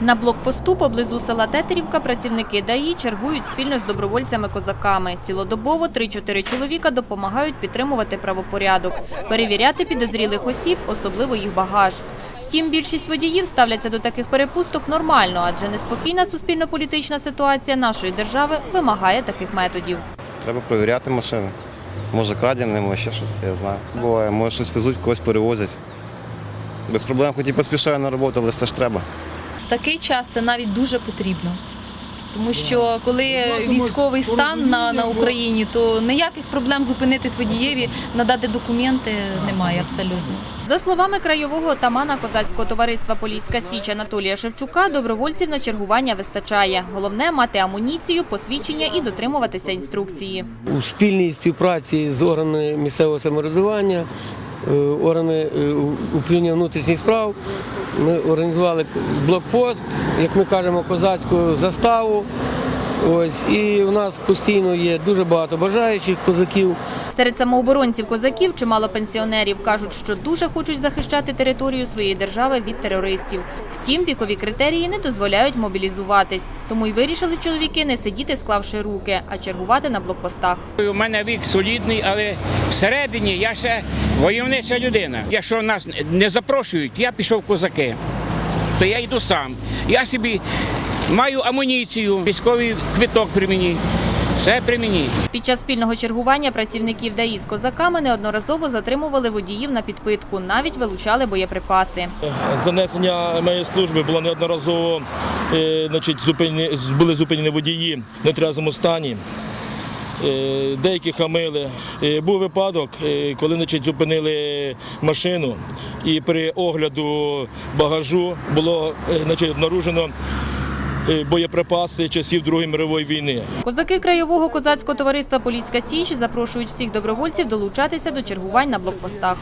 На блокпосту поблизу села Тетерівка працівники ДАІ чергують спільно з добровольцями-козаками. Цілодобово 3-4 чоловіка допомагають підтримувати правопорядок, перевіряти підозрілих осіб, особливо їх багаж. Втім, більшість водіїв ставляться до таких перепусток нормально, адже неспокійна суспільно-політична ситуація нашої держави вимагає таких методів. Треба перевіряти машини. Може крадені, може ще щось, я знаю. Буває, може щось везуть, когось перевозять. Без проблем, хоч і поспішаю на роботу, але це ж треба. Такий час це навіть дуже потрібно. Тому що коли військовий стан на, на Україні, то ніяких проблем зупинитись водієві, надати документи немає абсолютно. За словами краєвого отамана козацького товариства Поліська Січ Анатолія Шевчука, добровольців на чергування вистачає. Головне мати амуніцію, посвідчення і дотримуватися інструкції. у спільній співпраці з органами місцевого самоврядування, органи е, управління внутрішніх справ. Ми організували блокпост, як ми кажемо, козацьку заставу. Ось і у нас постійно є дуже багато бажаючих козаків. Серед самооборонців козаків чимало пенсіонерів кажуть, що дуже хочуть захищати територію своєї держави від терористів. Втім, вікові критерії не дозволяють мобілізуватись. Тому й вирішили чоловіки не сидіти, склавши руки, а чергувати на блокпостах. У мене вік солідний, але всередині я ще войовнича людина. Якщо нас не запрошують, я пішов в козаки, то я йду сам. Я собі маю амуніцію, військовий квиток при мені. Все при мені. Під час спільного чергування працівників ДАІ з козаками неодноразово затримували водіїв на підпитку, навіть вилучали боєприпаси. Занесення моєї служби було неодноразово е, значить, зупинені, були зупинені водії в нетрезвому стані. Е, Деякі хамили. Е, Був випадок, коли значить, зупинили машину, і при огляду багажу було значить, обнаружено боєприпаси часів Другої мирової війни. Козаки краєвого козацького товариства Поліська Січ запрошують всіх добровольців долучатися до чергувань на блокпостах.